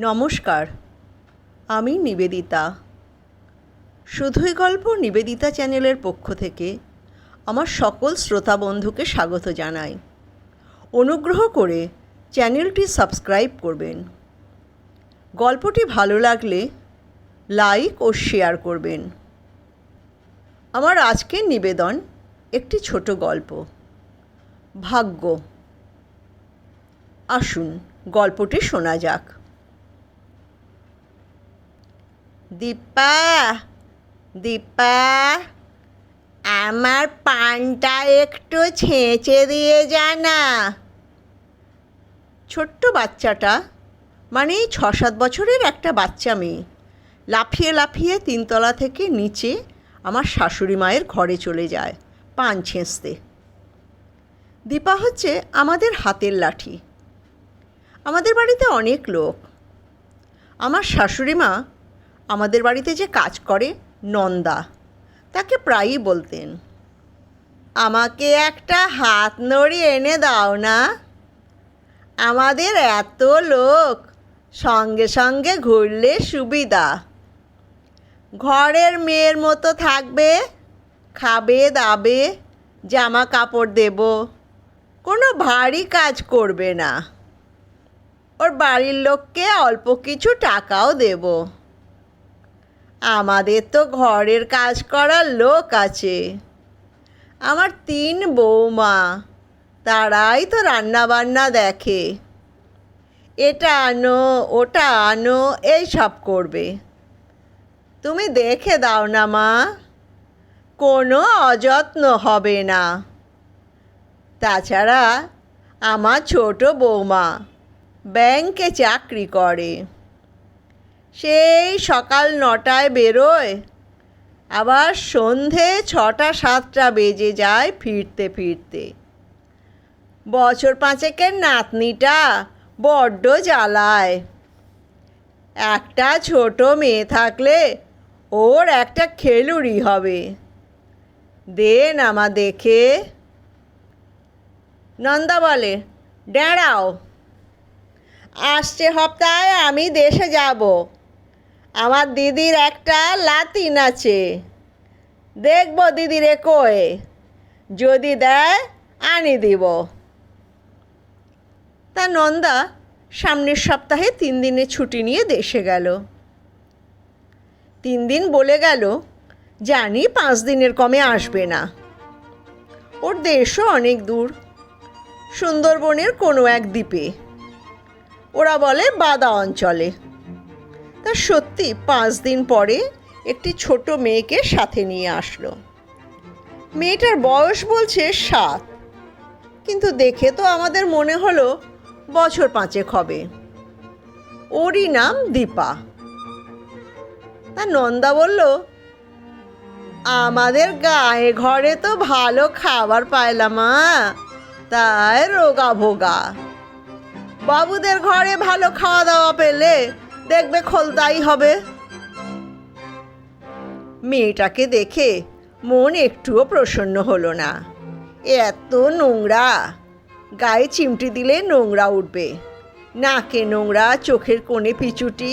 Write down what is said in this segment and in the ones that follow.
নমস্কার, আমি নিবেদিতা। শুধুই গল্প নিবেদিতা চ্যানেলের পক্ষ থেকে আমার সকল শ্রোতা বন্ধুকে স্বাগত জানাই। অনুগ্রহ করে চ্যানেলটি সাবস্ক্রাইব করবেন। গল্পটি ভালো লাগলে লাইক ও শেয়ার করবেন। আমার আজকের নিবেদন একটি ছোট গল্প। ভাগ্য। আসুন, গল্পটি শোনা যাক। দীপা দীপা, আমার পানটা একটু ছেঁচে দিয়ে জানা ছোট্ট বাচ্চাটা মানে ছ সাত বছরের একটা বাচ্চা মেয়ে, লাফিয়ে লাফিয়ে তিনতলা থেকে নিচে আমার শাশুড়ি মায়ের ঘরে চলে যায়, পান ছেঁচতে। দীপা হচ্ছে আমাদের হাতের লাঠি। আমাদের বাড়িতে অনেক লোক। আমার শাশুড়ি মা আমাদের বাড়িতে যে কাজ করে নন্দা, তাকে প্রায়ই বলতেন, আমাকে একটা হাত নড়ি এনে দাও না। আমাদের এত লোক সঙ্গে সঙ্গে ঘুরলে সুবিধা। ঘরের মেয়ের মতো থাকবে, খাবে, দাবে, জামা কাপড় দেব, কোনো ভারী কাজ করবে না। ওর বাড়ির লোককে অল্প কিছু টাকাও দেব। আমাদের তো ঘরের কাজ করার লোক আছে। আমার তিন বৌমা, তারাই তো রান্না বান্না দেখে। এটা আনো, ওটা আনো, এই সব করবে। তুমি দেখে দাও না, মা। কোনো অযত্ন হবে না। তাছাড়া আমার ছোট বৌমা ব্যাংকে চাকরি করে। সেই সকাল নটায় বেরোয়। আবার সন্ধে ছটা, সাতটা বেজে যায় ফিরতে ফিরতে। বছর পাঁচেকের নাতনিটা বড্ড জ্বালায়। একটা ছোট মেয়ে থাকলে ওর একটা খেলুড়ি হবে। দেন আমা দেখে। নন্দা বলে ডেড়াও আসছে সপ্তাহে আমি দেশে যাব। আমার দিদির একটা লাতিন আছে। দেখব দিদিরে কয়ে। যদি দেয়, আনি দিব। তা নন্দা, সামনের সপ্তাহে তিন দিনের ছুটি নিয়ে দেশে গেল। তিন দিন বলে গেল, জানি পাঁচ দিনের কমে আসবে না। ওর দেশও অনেক দূর, সুন্দরবনের কোনো এক দ্বীপে। ওরা বলে বাদা অঞ্চলে। তা সত্যি পাঁচ দিন পরে একটি ছোট মেয়েকে সাথে নিয়ে আসলো। মেয়েটার বয়স বলছে সাত। কিন্তু দেখে তো আমাদের মনে হলো বছর পাঁচেক হবে। ওরই নাম দীপা। তা নন্দা বলল, আমাদের গায়ে ঘরে তো ভালো খাবার পাইলাম তাই রোগা ভোগা। বাবুদের ঘরে ভালো খাওয়া দাওয়া পেলে দেখবে খোলতাই হবে। মেয়েটাকে দেখে মন একটুও প্রসন্ন হলো না। এত নোংরা। গায়ে চিমটি দিলে নোংরা উঠবে। নাকে নোংরা, চোখের কোণে পিচুটি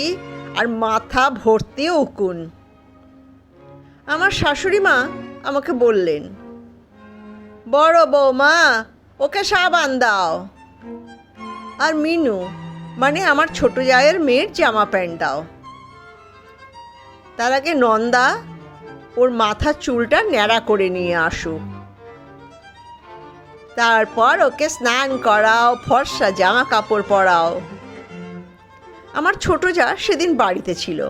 আর মাথা ভর্তি উকুন। আমার শাশুড়ি মা আমাকে বললেন, বড় বৌমা, ওকে সাবান দাও। আর মিনু মানে আমার ছোট জায়ের মেয়ের জামা প্যান্ট দাও। তার আগে নন্দা, ওর মাথার চুলটা ন্যাড়া করে নিয়ে আসুক তারপর ওকে স্নান করাও, ফর্সা জামা কাপড় পরাও। আমার ছোট যা সেদিন বাড়িতে ছিল।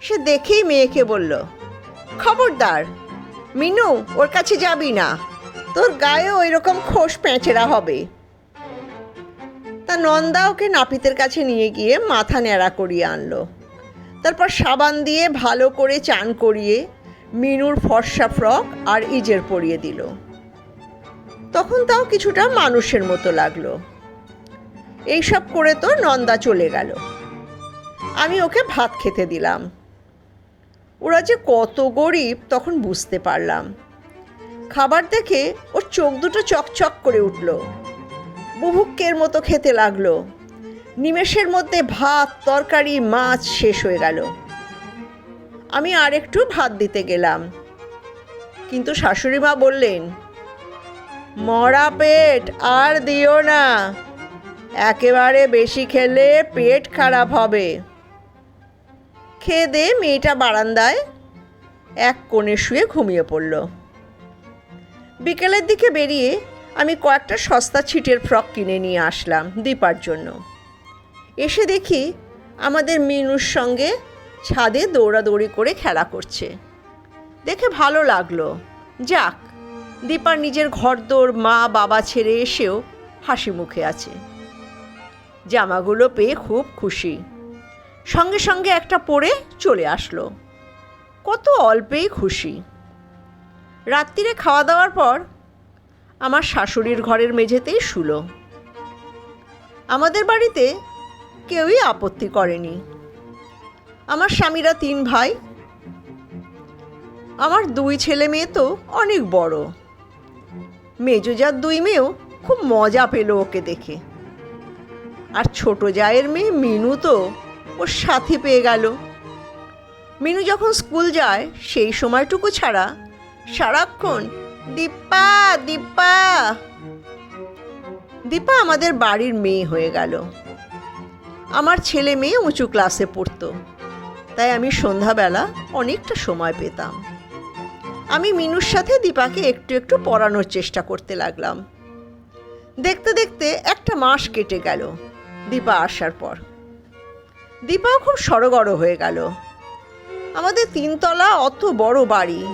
সে দেখেই মেয়েকে বলল, খবরদার, মিনু, ওর কাছে যাবি না। তোর গায়ে ওই রকম খোস প্যাঁচেরা হবে। তা নন্দা ওকে নাপিতের কাছে নিয়ে গিয়ে মাথা ন্যাড়া করিয়ে আনলো। তারপর সাবান দিয়ে ভালো করে চান করিয়ে মিনুর ফর্সা ফ্রক আর ইজের পরিয়ে দিল। তখন তাও কিছুটা মানুষের মতো লাগল। এইসব করে তো নন্দা চলে গেল। আমি ওকে ভাত খেতে দিলাম। ওরা যে কত গরিব তখন বুঝতে পারলাম। খাবার দেখে ওর চোখ দুটো চকচক করে উঠল। বুভুক্ষের মতো খেতে লাগল। নিমেষের মধ্যে ভাত, তরকারি, মাছ শেষ হয়ে গেল। আমি আর একটু ভাত দিতে গেলাম। কিন্তু শাশুড়ি মা বললেন, মরা পেট আর দিও না। একেবারে বেশি খেলে পেট খারাপ হবে। খেয়ে দে মেয়েটা বারান্দায়। এক কোণে শুয়ে ঘুমিয়ে পড়ল। বিকেলের দিকে বেরিয়ে আমি কয়েকটা সস্তা ছিটের ফ্রক কিনে নিয়ে আসলাম দীপার জন্য। এসে দেখি আমাদের মিনুর সঙ্গে ছাদে দৌড়াদৌড়ি করে খেলা করছে। দেখে ভালো লাগল। যাক, দীপার নিজের ঘরদোর মা বাবা ছেড়ে এসেও হাসি মুখে আছে। জামাগুলো পেয়ে খুব খুশি। সঙ্গে সঙ্গে একটা পরে চলে আসলো। কত অল্পেই খুশি। রাত্রিরে খাওয়া দাওয়ার পর আমার শাশুড়ির ঘরের মেঝেতেই শুলো। আমাদের বাড়িতে কেউই আপত্তি করেনি। আমার স্বামীরা তিন ভাই। আমার দুই ছেলে মেয়ে তো অনেক বড়। মেজোজার দুই মেয়েও খুব মজা পেল ওকে দেখে। আর ছোট জায়ের মেয়ে মিনু তো ওর সাথী পেয়ে গেল। মিনু যখন স্কুল যায়, সেই সময়টুকু ছাড়া সারাক্ষণ দীপা দীপা দীপা আমাদের বাড়ির মেয়ে হয়ে গেল। আমার ছেলে মেয়ে উঁচু ক্লাসে পড়তো। তাই আমি সন্ধ্যাবেলা অনেকটা সময় পেতাম। আমি মিনুর সাথে দীপাকে একটু একটু পড়ানোর চেষ্টা করতে লাগলাম। দেখতে দেখতে একটা মাস কেটে গেল দীপা আসার পর। দীপাও খুব সড়গড় হয়ে গেল। আমাদের তিনতলা অত বড় বাড়ি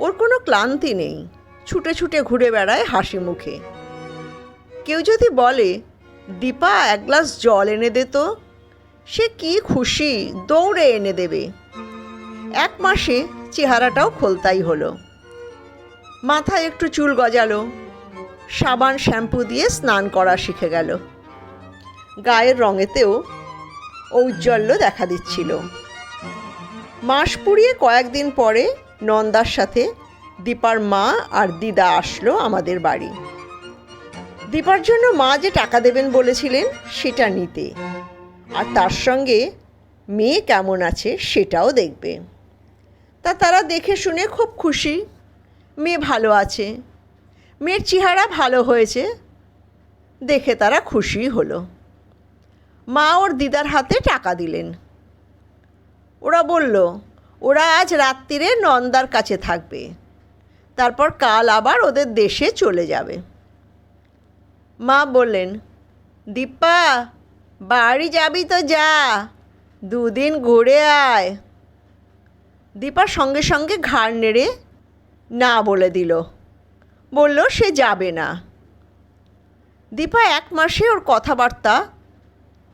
ওর কোনো ক্লান্তি নেই। ছুটে ছুটে ঘুরে বেড়ায় হাসি মুখে। কেউ যদি বলে, দীপা, এক গ্লাস জল এনে দে তো। সে কি খুশি দৌড়ে এনে দেবে। এক মাসে চেহারাটাও খোলতাই হলো। মাথায় একটু চুল গজালো। সাবান শ্যাম্পু দিয়ে স্নান করা শিখে গেল। গায়ের রঙেতেও ঔজ্জ্বল্য দেখা দিচ্ছিল। মাস পুড়িয়ে কয়েকদিন পরে নন্দার সাথে দীপার মা আর দিদা আসলো আমাদের বাড়ি। দীপার জন্য মা যে টাকা দেবেন বলেছিলেন, সেটা নিতে। আর তার সঙ্গে মেয়ে কেমন আছে সেটাও দেখবে। তা তারা দেখে শুনে খুব খুশি, মেয়ে ভালো আছে। মেয়ের চেহারা ভালো হয়েছে, দেখে তারা খুশি হলো। মা ওর দিদার হাতে টাকা দিলেন। ওরা বলল ওরা আজ রাত্রিরে নন্দার কাছে থাকবে। তারপর কাল আবার ওদের দেশে চলে যাবে। মা বললেন দীপা বাড়ি যাবি তো যা, দুদিন ঘুরে আয়। দীপা সঙ্গে সঙ্গে ঘাড় নেড়ে না বলে দিল। বলল, সে যাবে না। দীপা এক মাসে ওর কথাবার্তা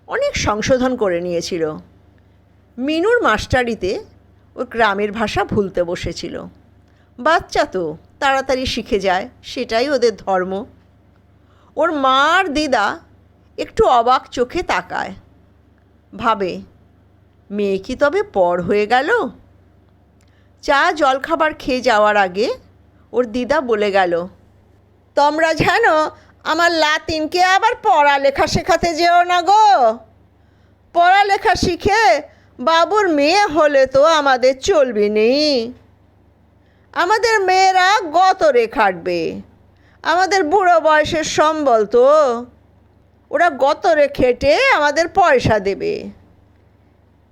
অনেক সংশোধন করে নিয়েছিল। মিনুর মাস্টারিতে ওর গ্রামের ভাষা ভুলতে বসেছিল। বাচ্চা তো, তাড়াতাড়ি শিখে যায়, সেটাই ওদের ধর্ম। ওর মা আর দিদা একটু অবাক চোখে তাকায়। ভাবে, মেয়ে কি তবে পর হয়ে গেল? চা জলখাবার খেয়ে যাওয়ার আগে ওর দিদা বলে গেল, তোমরা জানো, আমার লাতিনকে আবার পড়ালেখা শেখাতে যেও না গো। পড়ালেখা শিখে বাবুর মেয়ে হলে তো আমাদের চলবে নেই আমাদের মেয়েরা গতরে খাটবে। আমাদের বুড়ো বয়সের সম্বল তো। ওরা গতরে খেটে আমাদের পয়সা দেবে।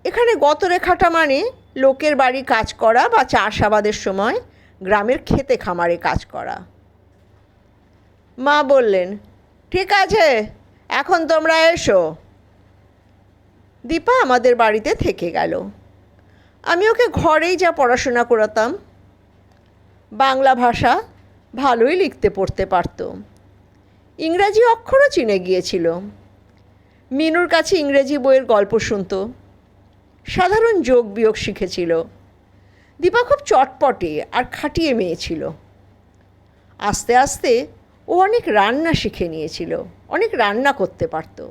এখানে গতরে খাটা মানে লোকের বাড়ি কাজ করা বা চাষাবাদের সময় গ্রামের খেতে খামারে কাজ করা। মা বললেন, ঠিক আছে, এখন তোমরা এসো। দীপা আমাদের বাড়িতে থেকে গেল। আমি ওকে ঘরেই যা পড়াশোনা করাতাম। বাংলা ভাষা ভালোই লিখতে পড়তে পারত। ইংরাজি অক্ষরও চিনে গিয়েছিল। মিনুর কাছে ইংরেজি বইয়ের গল্প শুনতো। সাধারণ যোগ বিয়োগ শিখেছিল। দীপা খুব চটপটে আর খাটিয়ে মেয়ে ছিল। আস্তে আস্তে ও অনেক রান্না শিখে নিয়েছিল, অনেক রান্না করতে পারত।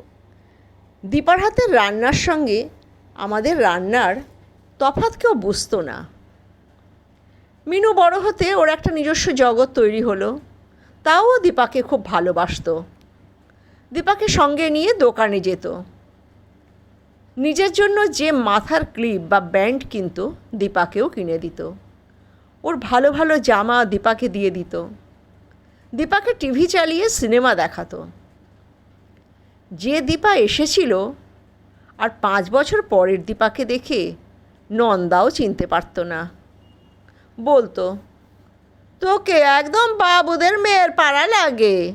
দীপার হাতের রান্নার সঙ্গে আমাদের রান্নার তফাৎ কেউ বুঝতো না। মিনু বড় হতে ওর একটা নিজস্ব জগৎ তৈরি হলো, তাও দীপাকে খুব ভালোবাসতো। দীপাকে সঙ্গে নিয়ে দোকানে যেত। নিজের জন্য যে মাথার ক্লিপ বা ব্যান্ড কিনতো দীপাকেও কিনে দিত। ওর ভালো ভালো জামা দীপাকে দিয়ে দিত। দীপাকে টিভি চালিয়ে সিনেমা দেখাতো। যে দীপা এসেছিল আর পাঁচ বছর পরের দীপাকে দেখে নন্দাও চিনতে পারতো না। বলতো, তোকে একদম বাবুদের মেয়ের পাড়া লাগে।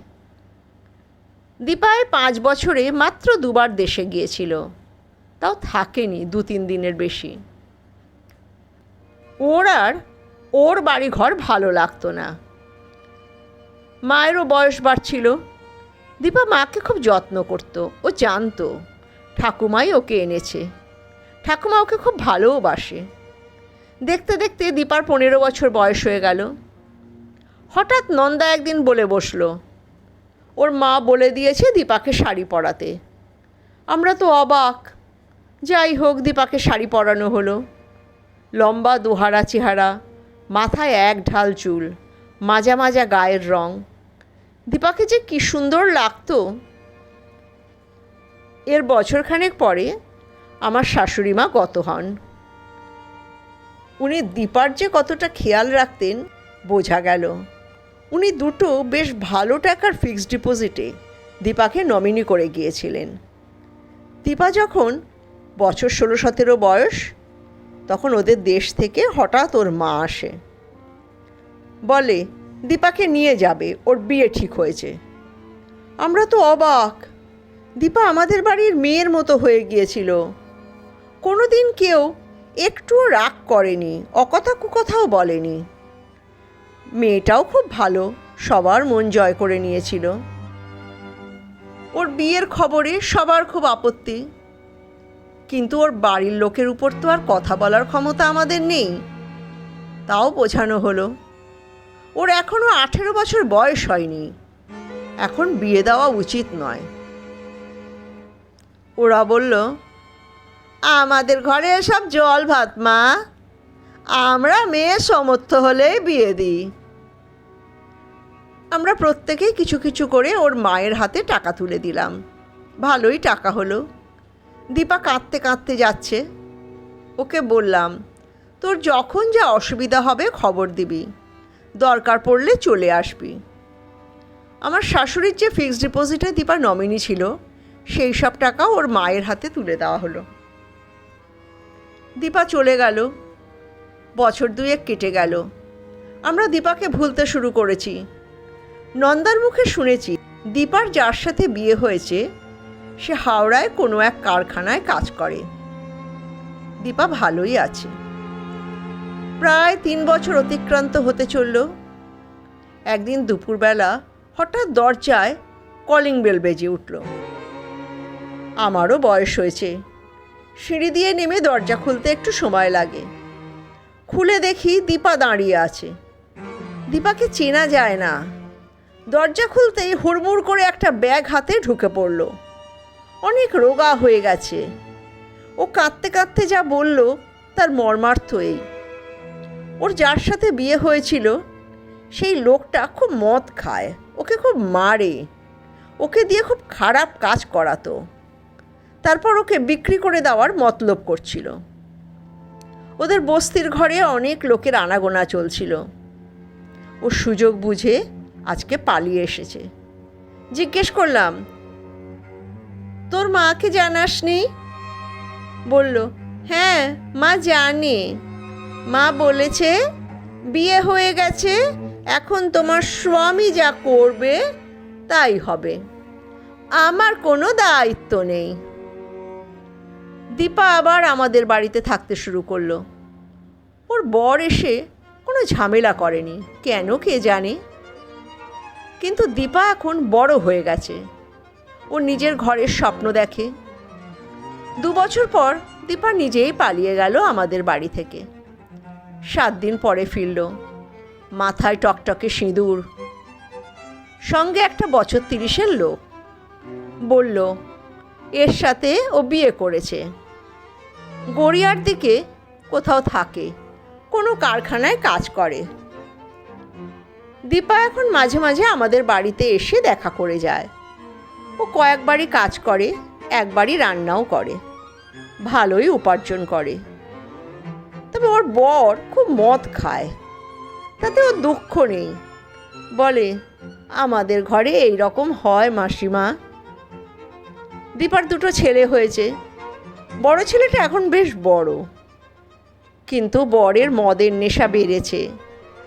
দীপায় পাঁচ বছরে মাত্র দুবার দেশে গিয়েছিল। তাও থাকেনি দু তিন দিনের বেশি। ওর আর ওর বাড়ি ঘর ভালো লাগতো না। মায়েরও বয়স বাড়ছিল। দীপা মাকে খুব যত্ন করতো, ও জানতো। ঠাকুমাই ওকে এনেছে। ঠাকুমা ওকে খুব ভালোবাসে। দেখতে দেখতে দীপার পনেরো বছর বয়স হয়ে গেল। হঠাৎ নন্দা একদিন বলে বসল, ওর মা বলে দিয়েছে দীপাকে শাড়ি পরাতে। আমরা তো অবাক। যাই হোক, দীপাকে শাড়ি পরানো হলো। লম্বা দুহারা চেহারা, মাথায় এক ঢাল চুল, মাজা মাজা গায়ের রং। দীপাকে যে কি সুন্দর লাগতো। এর বছরখানেক পরে আমার শাশুড়ি মা গত হন। উনি দীপার যে কতটা খেয়াল রাখতেন বোঝা গেল। উনি দুটো বেশ ভালো টাকার ফিক্সড ডিপোজিটে দীপাকে নমিনি করে গিয়েছিলেন। দীপা যখন বছর ষোলো সতেরো বয়স, তখন ওদের দেশ থেকে হঠাৎ ওর মা আসে। বলে দীপাকে নিয়ে যাবে, ওর বিয়ে ঠিক হয়েছে। আমরা তো অবাক। দীপা আমাদের বাড়ির মেয়ের মতো হয়ে গিয়েছিল। কোনো দিন কেউ একটুও রাগ করেনি অকথা কুকথাও বলেনি। মেয়েটাও খুব ভালো, সবার মন জয় করে নিয়েছিল। ওর বিয়ের খবরে সবার খুব আপত্তি। কিন্তু ওর বাড়ির লোকের উপর তো আর কথা বলার ক্ষমতা আমাদের নেই। তাও বোঝানো হলো। ওর এখনও আঠেরো বছর বয়স হয়নি। এখন বিয়ে দেওয়া উচিত নয়। ওরা বলল, আমাদের ঘরে সব জল ভাত, মা। আমরা মেয়ে সমর্থ হলেই বিয়ে দিই। আমরা প্রত্যেকেই কিছু কিছু করে ওর মায়ের হাতে টাকা তুলে দিলাম। ভালোই টাকা হলো। দীপা কাঁদতে কাঁদতে যাচ্ছে। ওকে বললাম, তোর যখন যা অসুবিধা হবে খবর দিবি। দরকার পড়লে চলে আসবি। আমার শাশুড়ির যে ফিক্সড ডিপোজিটে দীপার নমিনি ছিল, সেই সব টাকা ওর মায়ের হাতে তুলে দেওয়া হলো। দীপা চলে গেল। বছর দুয়েক কেটে গেল। আমরা দীপাকে ভুলতে শুরু করেছি। নন্দার মুখে শুনেছি, দীপার যার সাথে বিয়ে হয়েছে, সে হাওড়ায় কোনো এক কারখানায় কাজ করে। দীপা ভালোই আছে। প্রায় তিন বছর অতিক্রান্ত হতে চলল। একদিন দুপুরবেলা হঠাৎ দরজায় কলিং বেল বেজে উঠল। আমারও বয়স হয়েছে। সিঁড়ি দিয়ে নেমে দরজা খুলতে একটু সময় লাগে। খুলে দেখি দীপা দাঁড়িয়ে আছে। দীপাকে চেনা যায় না। দরজা খুলতেই হুড়মুড় করে একটা ব্যাগ হাতে ঢুকে পড়ল। অনেক রোগা হয়ে গেছে। ও কাঁদতে কাঁদতে যা বলল, তার মর্মার্থ এই। ওর যার সাথে বিয়ে হয়েছিল, সেই লোকটা খুব মদ খায়, ওকে খুব মারে, ওকে দিয়ে খুব খারাপ কাজ করাতো। তারপর ওকে বিক্রি করে দেওয়ার মতলব করছিল। ওদের বস্তির ঘরে অনেক লোকের আনাগোনা চলছিল। ও সুযোগ বুঝে আজকে পালিয়ে এসেছে। জিজ্ঞেস করলাম, তোর মাকে জানাসনি? বলল হ্যাঁ মা জানে। মা বলেছে, বিয়ে হয়ে গেছে, এখন তোমার স্বামী যা করবে, তাই হবে। আমার কোনো দায়িত্ব নেই। দীপা আবার আমাদের বাড়িতে থাকতে শুরু করল। ওর বর এসে কোনো ঝামেলা করেনি, কেন কে জানে? কিন্তু দীপা এখন বড় হয়ে গেছে। ও নিজের ঘরের স্বপ্ন দেখে। দু বছর পর দীপা নিজেই পালিয়ে গেল আমাদের বাড়ি থেকে। সাত দিন পরে ফিরল। মাথায় টকটকে সিঁদুর। সঙ্গে একটা বছর তিরিশের লোক। বলল, এর সাথে ও বিয়ে করেছে। গড়িয়ার দিকে কোথাও থাকে, কোনো কারখানায় কাজ করে। দীপা এখন মাঝে মাঝে আমাদের বাড়িতে এসে দেখা করে যায়। ও কয়েকবারই কাজ করে, একবারই রান্নাও করে। ভালোই উপার্জন করে। তবে ওর বর খুব মদ খায়। তাতে ওর দুঃখ নেই। বলে, আমাদের ঘরে এই রকম হয়, মাসিমা। দীপার দুটো ছেলে হয়েছে। বড় ছেলেটা এখন বেশ বড়। কিন্তু বরের মদের নেশা বেড়েছে।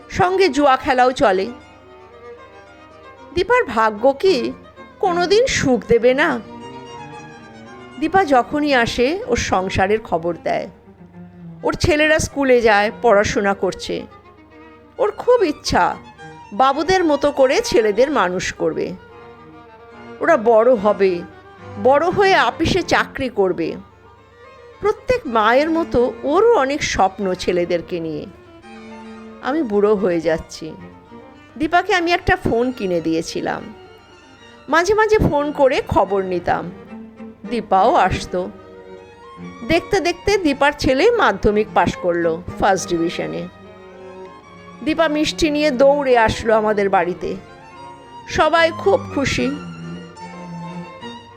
সঙ্গে জুয়া খেলাও চলে। দীপার ভাগ্য কি কোনোদিন সুখ দেবে না? দীপা যখনই আসে, ওর সংসারের খবর দেয়। ওর ছেলেরা স্কুলে যায়, পড়াশোনা করছে। ওর খুব ইচ্ছা, বাবুদের মতো করে ছেলেদের মানুষ করবে। ওরা বড় হবে, বড় হয়ে আপিসে চাকরি করবে। প্রত্যেক মায়ের মতো ওরও অনেক স্বপ্ন ছেলেদেরকে নিয়ে। আমি বুড়ো হয়ে যাচ্ছি। দীপাকে আমি একটা ফোন কিনে দিয়েছিলাম। মাঝে মাঝে ফোন করে খবর নিতাম। দীপাও আসতো। দেখতে দেখতে দীপার ছেলে মাধ্যমিক পাশ করল ফার্স্ট ডিভিশনে দীপা মিষ্টি নিয়ে দৌড়ে আসলো আমাদের বাড়িতে। সবাই খুব খুশি।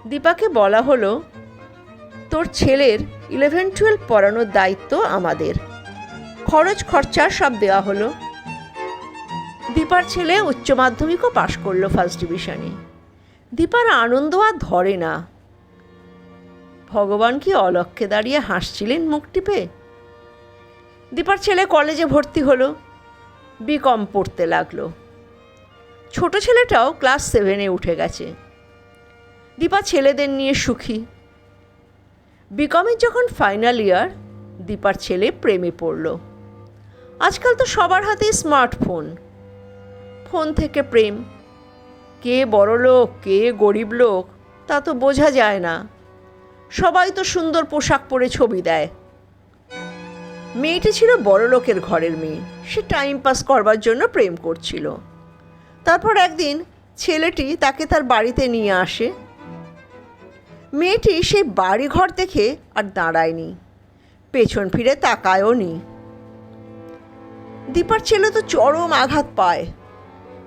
দীপাকে বলা হলো, তোর ছেলের ইলেভেন টুয়েলভ পড়ানোর দায়িত্ব আমাদের। খরচ খরচা সব দেওয়া হলো। দীপার ছেলে উচ্চ মাধ্যমিকও পাশ করল ফার্স্ট ডিভিশনে দীপার আনন্দ আর ধরে না। ভগবান কি অলক্ষে দাঁড়িয়ে হাসছিলেন মুখ টিপে দীপার ছেলে কলেজে ভর্তি হলো, বিকম পড়তে লাগল। ছোট ছেলেটাও ক্লাস সেভেনে উঠে গেছে। দীপা ছেলেদের নিয়ে সুখী। বিকমের যখন ফাইনাল ইয়ার দীপার ছেলে প্রেমে পড়ল। আজকাল তো সবার হাতেই স্মার্টফোন ফোন থেকে প্রেম। কে বড় লোক কে গরিব লোক তা তো বোঝা যায় না। সবাই তো সুন্দর পোশাক পরে ছবি দেয়। মেয়েটি ছিল বড় লোকের ঘরের মেয়ে। সে টাইম পাস করবার জন্য প্রেম করছিল। তারপর একদিন ছেলেটি তাকে তার বাড়িতে নিয়ে আসে। মেয়েটি সেই বাড়ি ঘর দেখে আর দাঁড়ায়নি। পেছন ফিরে তাকায়ও নি। দীপার ছেলে তো চরম আঘাত পায়।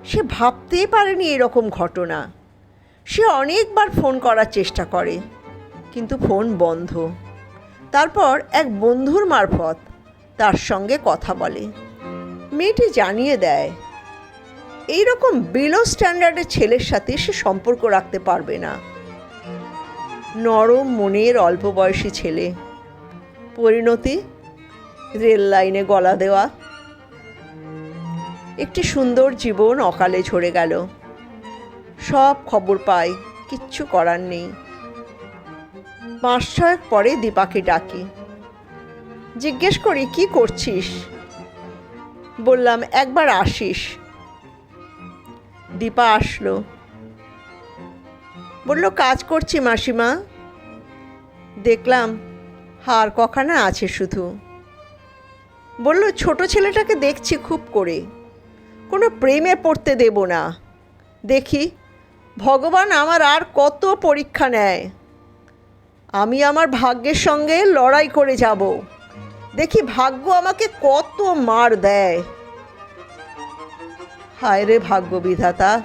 সে ভাবতেই পারেনি এরকম ঘটনা। সে অনেকবার ফোন করার চেষ্টা করে। কিন্তু ফোন বন্ধ। তারপর এক বন্ধুর মারফত তার সঙ্গে কথা বলে। মেয়েটি জানিয়ে দেয় এই রকম বিলো স্ট্যান্ডার্ডের ছেলের সাথে সে সম্পর্ক রাখতে পারবে না। নরম মনের অল্প বয়সী ছেলে। পরিণতি, রেল লাইনে গলা দেওয়া। একটি সুন্দর জীবন অকালে ঝরে গেল। সব খবর পাই, কিচ্ছু করার নেই। মাস ছয়েক পরে দীপাকে ডাকি। জিজ্ঞেস করি, কি করছিস? বললাম, একবার আসিস। দীপা আসলো। বলল, কাজ করছি মাসিমা। দেখলাম, হার কখানা আছে শুধু। বলল, ছোট ছেলেটাকে দেখছি খুব করে। কোনো প্রেমে পড়তে দেব না। দেখি, ভগবান আমার আর কত পরীক্ষা নেয়। আমি আমার ভাগ্যের সঙ্গে লড়াই করে যাব। দেখি ভাগ্য আমাকে কত মার দেয়। হায় রে ভাগ্য বিধাতা